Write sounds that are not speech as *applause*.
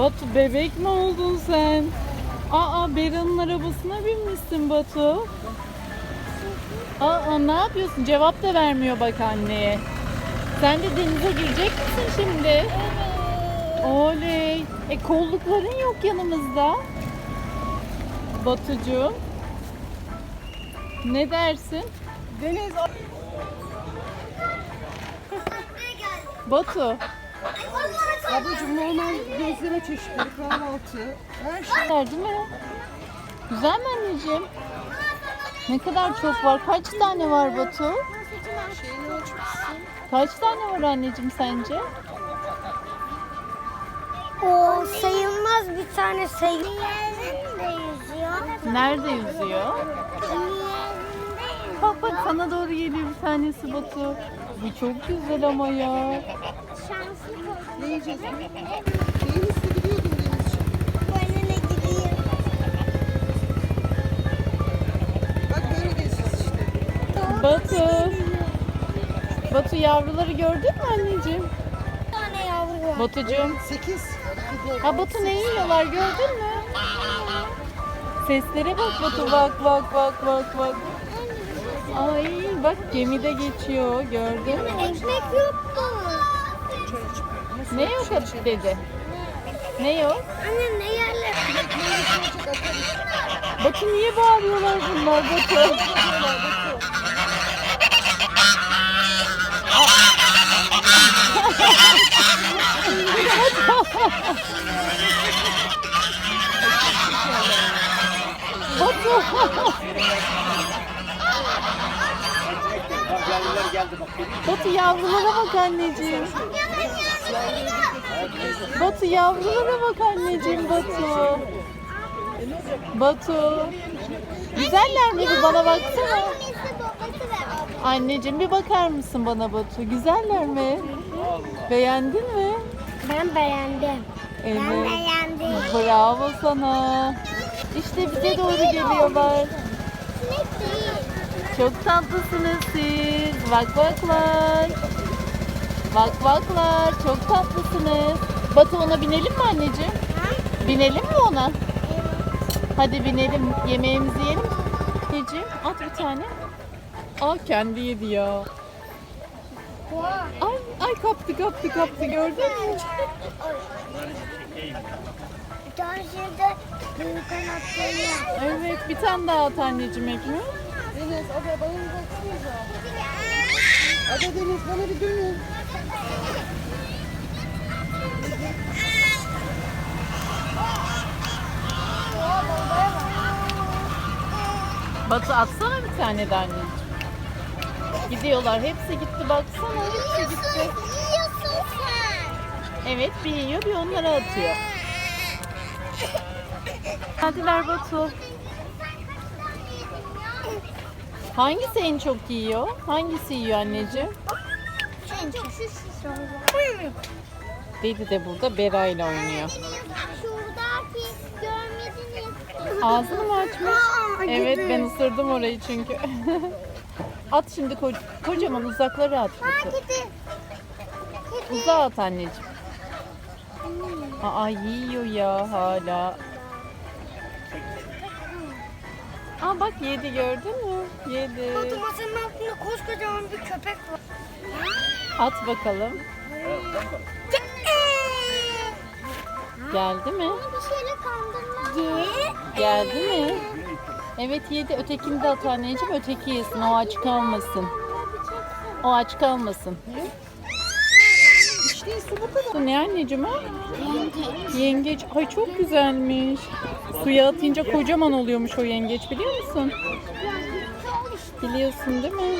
Batu bebek mi oldun sen? Aa Beran'ın arabasına binmişsin Batu. Aa ne yapıyorsun? Cevap da vermiyor bak anneye. Sen de denize girecek misin şimdi? Oley. E kollukların yok yanımızda. Batucuğum. Ne dersin? Deniz Batu. Ablacığım normal gözleme çeşitleri, kahvaltı, her şey. Güzel değil mi? Güzel mi anneciğim? Ne kadar çok var? Kaç tane var Batu? Şeyini. Kaç tane var anneciğim sence? O sayılmaz bir tane sayı. Yerinde yüzüyor. Nerede yüzüyor? Bak bak sana doğru geliyor bir tanesi Batu. Bu çok güzel ama ya. Şanslı Ne yiyeceğiz? Neyini seviliyordun Denizciğim? Önüne gideyim. Bak böyle gezeceğiz işte. Batu. Batu yavruları gördün mü anneciğim? Bir tane yavru var. Batucuğum. 8. Ha Batu ne yiyorlar gördün mü? Seslere bak Batu bak bak bak bak bak. Ay bak gemide geçiyor gördün mü? Ekmek yok mu? Ne yok dedi. Ne yok? Anne ne yerler? Batu niye bağırıyorlar bunlar Batu? Batu. Batu yavrulara bak anneciğim. Batu yavrulara bak anneciğim Batu. Batu. Güzeller mi bir bana baksana. Annesi babası ve abla. Anneciğim bir bakar mısın bana Batu? Güzeller mi? Beğendin mi? Ben beğendim. Ben Evet. beğendim. Bravo sana. İşte bize doğru geliyorlar. Çok tatlısınız siz. Bak baklar. Bak baklar. Çok tatlısınız. Batu ona binelim mi anneciğim? Ha? Binelim mi ona? Hadi binelim. Yemeğimizi yiyelim. Anneciğim at bir tane. Aa kendi yedi ya. Ay, ay kaptı kaptı kaptı gördün mü? Bir tane şeyde büyük. Evet bir tane daha at anneciğim ekmeği. Deniz, ada bana bir baksanıza. Ada Deniz bana bir dönün. Batu atsana bir tane de anneciğim. Gidiyorlar. Hepsi gitti baksana. Hepsi gitti. Yiyorsun sen. Evet bir yiyor bir onlara atıyor. Hadi ver Batu. *laughs* Hangisi en çok yiyor? Hangisi yiyor anneciğim? En çok şu. Dedi de burada Bera ile oynuyor. Şuradaki görmediniz. Ağzını mı açmış? Evet ben ısırdım orayı çünkü. *laughs* at şimdi ko- kocaman uzaklara at. Uzağa at anneciğim. Aa yiyor ya hala. Aa bak yedi gördün mü? Yedi. Masanın altında koskocaman bir köpek var. At bakalım. Geldi mi? Bir şeyle kandırma. Geldi mi? Evet yedi. Ötekini de at anneciğim. Öteki yesin. O aç kalmasın. O aç kalmasın. Bu ne anneciğim o? Yengeç. Ay çok güzelmiş. Suya atınca kocaman oluyormuş o yengeç biliyor musun? Biliyorsun değil mi?